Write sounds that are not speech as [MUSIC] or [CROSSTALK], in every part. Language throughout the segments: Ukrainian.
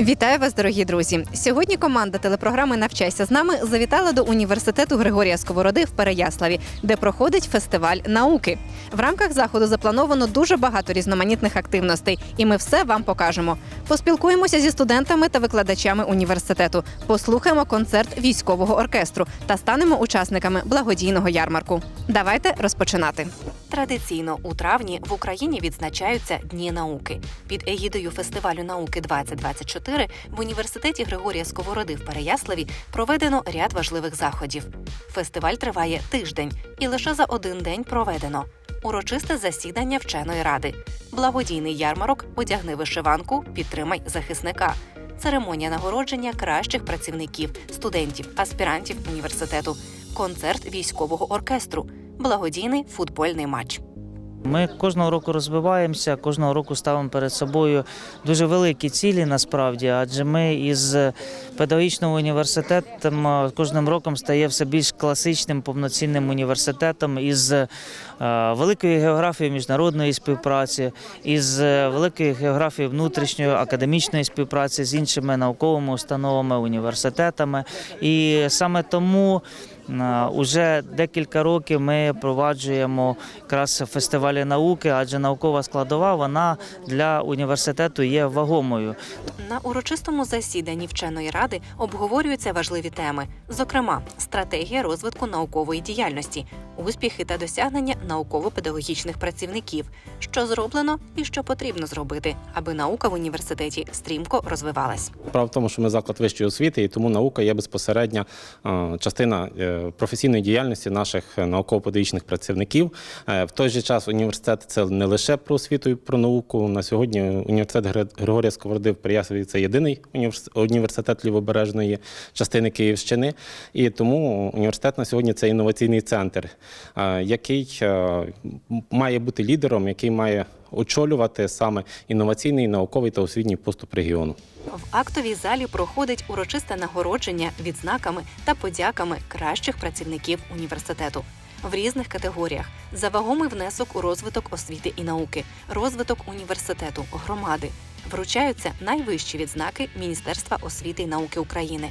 Вітаю вас, дорогі друзі! Сьогодні команда телепрограми Навчайся з нами завітала до університету Григорія Сковороди в Переяславі, де проходить фестиваль науки. В рамках заходу заплановано дуже багато різноманітних активностей, і ми все вам покажемо. Поспілкуємося зі студентами та викладачами університету, послухаємо концерт військового оркестру та станемо учасниками благодійного ярмарку. Давайте розпочинати. Традиційно у травні в Україні відзначаються Дні науки. Під егідою фестивалю науки 2024 в університеті Григорія Сковороди в Переяславі проведено ряд важливих заходів. Фестиваль триває тиждень, і лише за один день проведено урочисте засідання вченої ради, благодійний ярмарок, одягни вишиванку, підтримай захисника. Церемонія нагородження кращих працівників, студентів, аспірантів університету, концерт військового оркестру, благодійний футбольний матч. Ми кожного року розвиваємося, кожного року ставимо перед собою дуже великі цілі насправді, адже ми із педагогічного університетом кожним роком стає все більш класичним повноцінним університетом із е, великою географією міжнародної співпраці, із е, великою географією внутрішньої академічної співпраці з іншими науковими установами, університетами. І саме тому. Е, Уже декілька років ми впроваджуємо якраз фестивалі науки, адже наукова складова вона для університету є вагомою. На урочистому засіданні вченої ради обговорюються важливі теми, зокрема, стратегія розвитку наукової діяльності, успіхи та досягнення науково-педагогічних працівників, що зроблено і що потрібно зробити, аби наука в університеті стрімко розвивалась. Справа в тому, що ми заклад вищої освіти, і тому наука є безпосередня е, частина е, професійної діяльності наших е, науково-педагогічних працівників. В той же час університет це не лише про освіту і про науку. На сьогодні університет Гри- Григорія Сковороди в Переяславі – це єдиний універс- університет лівобережної частини Київщини. І тому університет на сьогодні це інноваційний центр, який е, має бути лідером, який має очолювати саме інноваційний, науковий та освітній поступ регіону. В актовій залі проходить урочисте нагородження відзнаками та подяками кращих працівників університету в різних категоріях за вагомий внесок у розвиток освіти і науки, розвиток університету, громади. Вручаються найвищі відзнаки Міністерства освіти і науки України.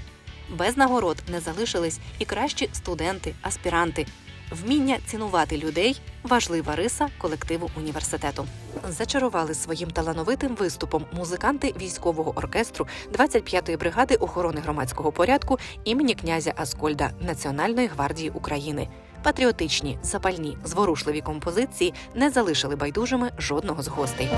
Без нагород не залишились і кращі студенти, аспіранти. Вміння цінувати людей важлива риса колективу університету. Зачарували своїм талановитим виступом музиканти військового оркестру 25-ї бригади охорони громадського порядку імені князя Аскольда Національної гвардії України. Патріотичні, запальні, зворушливі композиції не залишили байдужими жодного з гостей.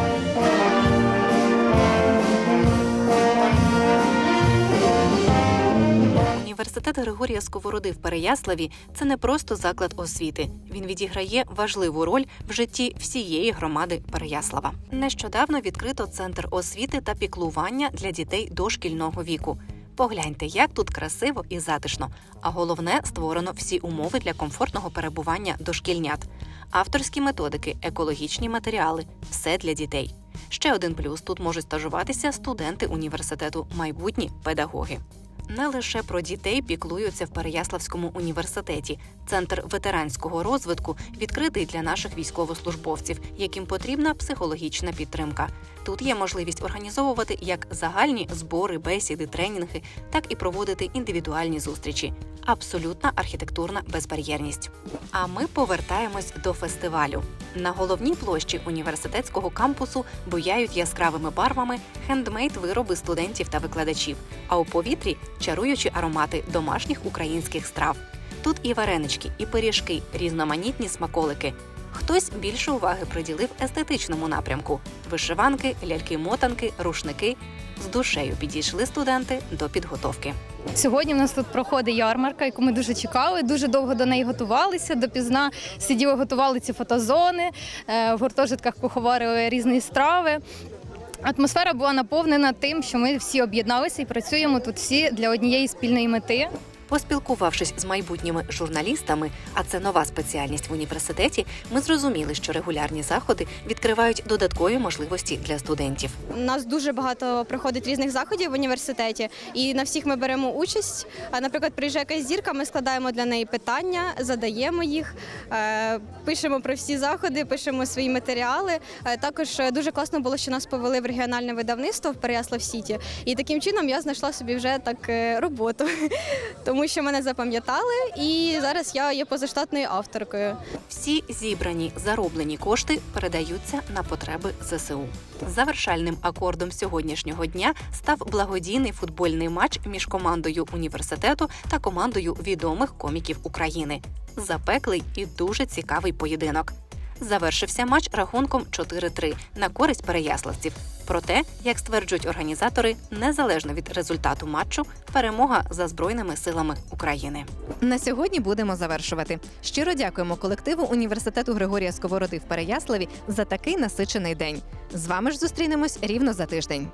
Університет Григорія Сковороди в Переяславі це не просто заклад освіти. Він відіграє важливу роль в житті всієї громади Переяслава. Нещодавно відкрито центр освіти та піклування для дітей дошкільного віку. Погляньте, як тут красиво і затишно. А головне створено всі умови для комфортного перебування дошкільнят, авторські методики, екологічні матеріали все для дітей. Ще один плюс тут можуть стажуватися студенти університету, майбутні педагоги. Не лише про дітей піклуються в Переяславському університеті. Центр ветеранського розвитку відкритий для наших військовослужбовців, яким потрібна психологічна підтримка. Тут є можливість організовувати як загальні збори, бесіди, тренінги, так і проводити індивідуальні зустрічі. Абсолютна архітектурна безбар'єрність. А ми повертаємось до фестивалю. На головній площі університетського кампусу буяють яскравими барвами хендмейд вироби студентів та викладачів, а у повітрі чаруючі аромати домашніх українських страв. Тут і варенички, і пиріжки, різноманітні смаколики. Хтось більше уваги приділив естетичному напрямку: вишиванки, ляльки-мотанки, рушники. З душею підійшли студенти до підготовки. Сьогодні в нас тут проходить ярмарка, яку ми дуже чекали. Дуже довго до неї готувалися. Допізна сиділи, готували ці фотозони, е, в гуртожитках куховарили різні страви. Атмосфера була наповнена тим, що ми всі об'єдналися і працюємо тут всі для однієї спільної мети. Поспілкувавшись з майбутніми журналістами, а це нова спеціальність в університеті, ми зрозуміли, що регулярні заходи відкривають додаткові можливості для студентів. У нас дуже багато проходить різних заходів в університеті, і на всіх ми беремо участь. Наприклад, приїжджає якась зірка, ми складаємо для неї питання, задаємо їх, е, пишемо про всі заходи, пишемо свої матеріали. Е, Також е, дуже класно було, що нас повели в регіональне видавництво в Переяслав Сіті. І таким чином я знайшла собі вже так роботу, [LAUGHS] тому що мене запам'ятали, і зараз я є позаштатною авторкою. Всі зібрані зароблені кошти передаються на потреби ЗСУ. Завершальним акордом сьогоднішнього дня став благодійний футбольний матч між командою університету та командою відомих коміків України. Запеклий і дуже цікавий поєдинок. Завершився матч рахунком 4-3 на користь переяславців. Проте, як стверджують організатори, незалежно від результату матчу, перемога за збройними силами України. На сьогодні будемо завершувати. Щиро дякуємо колективу університету Григорія Сковороди в Переяславі за такий насичений день. З вами ж зустрінемось рівно за тиждень.